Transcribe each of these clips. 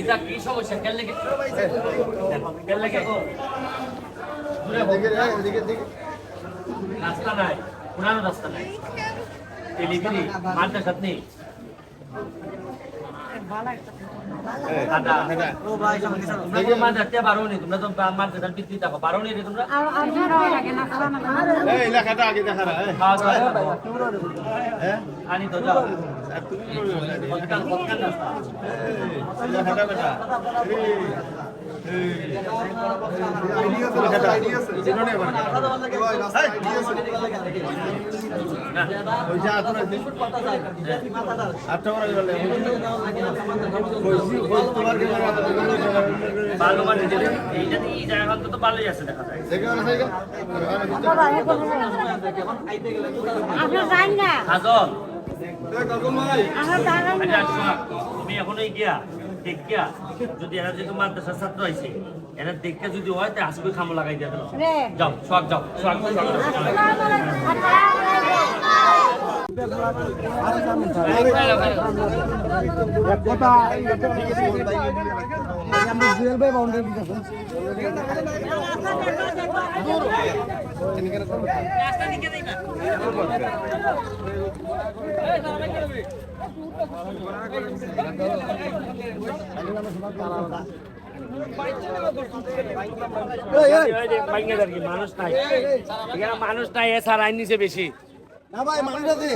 এটা কি সমস্যা? কেন লেগে কেন লেগে রাস্তা নাই। পুরানো রাস্তা নাই। টেলিভিনি মাদ্রাসাত নেই। দাদা। তোমরা মাদ্রাসা বারো নেই তোমরা তো মাদ্রাসার ভিত্তি থাকো বারো নেই রে তোমরা? এই লেখাটা আগে দেখা না খাওয়া দাওয়া আনি তো যাও। আপনার ভালোই আছে দেখা যায় সেখানে যাই না। হাজল। তুমি এখনই গিয়া দেখ যদি এরা যেহেতু মাদ্রাসার ছাত্র হয়েছে এরা দেখে যদি হয় তো আজকে খামো লাগাই দিয়ে রে। যাও সোয়াগ যাও সোয়াগ সোয়াগ যাও। যে বাইঙ্গা আর কি, মানুষ নাই মানুষ নাই এ আইন নিচে বেশি না ভাই মানুষ আছে।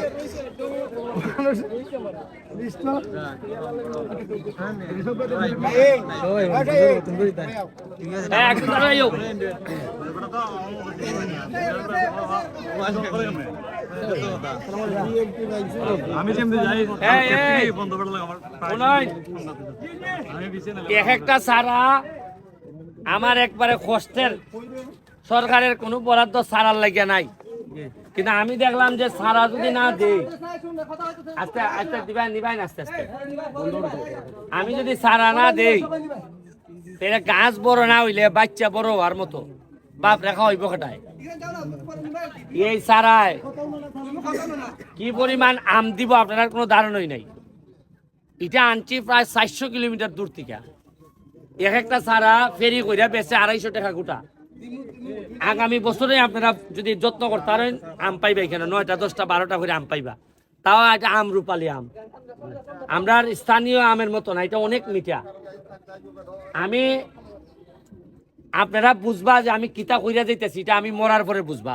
হ্যাঁ একটু এক সারা আমার একবারে কষ্টের সরকারের কোনো বরাদ্দ সারার লাগিয়া নাই। কিন্তু আমি দেখলাম যে সারা যদি না দেই আস্তে আস্তে দিবাই নিবাই না আস্তে আস্তে। আমি যদি সারা না দেই, তাহলে গাছ বড় না হইলে বাচ্চা বড় হওয়ার মতো। বাপ রেখা হইব কেটায় এই সারায় কি পরিমাণ আম দিব আপনার কোনো ধারণাই নাই। এটা আনছি প্রায় চারশো কিলোমিটার দূর থেকে। এক একটা সারা ফেরি কইরা বেচে আড়াইশো টাকা গোটা। আগামী বছরে আপনারা যদি যত্ন করতে আম পাইবা এখানে নয়টা দশটা বারোটা করে আম পাইবা। তাও এটা আম রূপালি আম। আমরা স্থানীয় আমের মতো না এটা অনেক মিঠা। আমি আপনারা বুঝবা যে আমি কিতা কইরা যাইতেছি এটা আমি মরার পরে বুঝবা।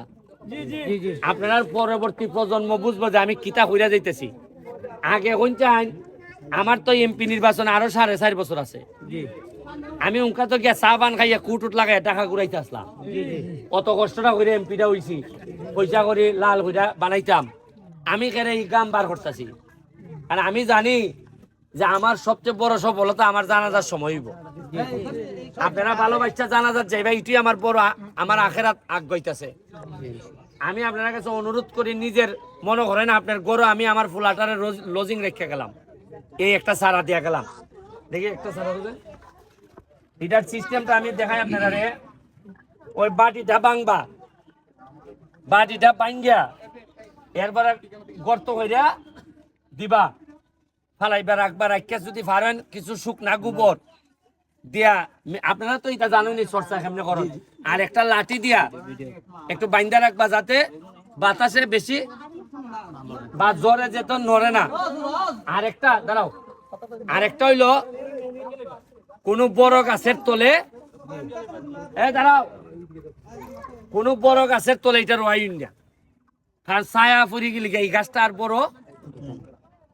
আপনারা পরবর্তী প্রজন্ম বুঝব যে আমি কিতা কইরা যাইতেছি আগে চাই আমার তো এমপি নির্বাচন আরও সাড়ে চার বছর আছে। আমি উনকা তো গিয়া চা পান খাইয়া কুটুট লাগাই টাকা ঘুরাইতে আসলাম। অত কষ্টটা করে এমপিটা হইছি। পয়সা করে লাল হইরা বানাইতাম। আমি কেন এই গাম বার করতেছি। আর আমি জানি যে আমার সবচেয়ে বড় সফলতা আমার জানাজার সময় হইব। আপনারা ভালোবাসা জানাজার যাইবা এটাই আমার বড় আমার আখেরাত আগ গইতাছে আমি আপনার কাছে অনুরোধ করি নিজের মনে করেন আপনার গরু আমি আমার ফুলাটারে লজিং রেখে গেলাম। এই একটা সারা দিয়া গেলাম। দেখি একটা সারা দেবেন এটার সিস্টেমটা আমি দেখাই আপনারা রে ওই বাটিটা বাংবা বাটিটা বাঙ্গিয়া এরপরে গর্ত কইরা দিবা। ফালাইবা রাখবা রাখিয়া যদি পারেন কিছু শুকনা গোবর দিয়া আপনারা তো এটা জানেনই চর্চা কেমনে করুন। আর একটা লাঠি দিয়া একটু বাইন্দা রাখবা যাতে বাতাসে বেশি বা জ্বরে যেত নড়ে না। আর একটা দাঁড়াও। আর একটা হইল কোনো বড় গাছের তলে, এ, দাঁড়াও। কোনো বড় গাছের তলে এটা রোয়াই না কারণ ছায়া ফুরি গেলে এই গাছটা আর বড়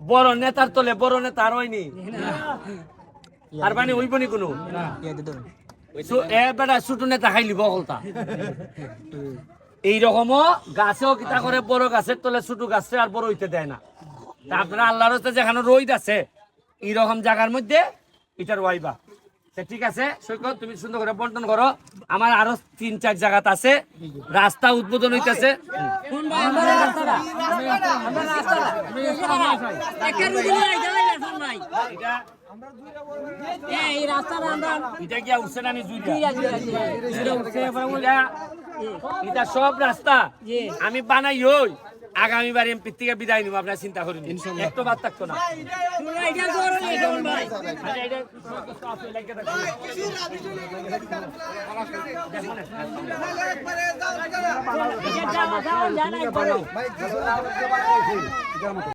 বড় নেতার তলে বড় নেতা আর হয়নি। আর মানে হইব নি কোনো? সু- ছোট নেতা খাইলি বকলতা এইরকমও গাছেও কিতা করে বড় গাছের তলে ছোট গাছে আর বড় হইতে দেয় না। তা আপনারা আল্লাহর যেখানে রোদ আছে, এইরকম জায়গার মধ্যে এটা রোয়াইবা। তা ঠিক আছে? সৈকত তুমি সুন্দর করে বন্টন করো। আমার আরও তিন চার জায়গাত আছে। রাস্তা উদ্বোধন হইতেছে। আমি বানাই ওই আগামীবার এমপি থেকে বিদায় নিব আপনার চিন্তা করেন একটু বাদ থাকতো না। ভাই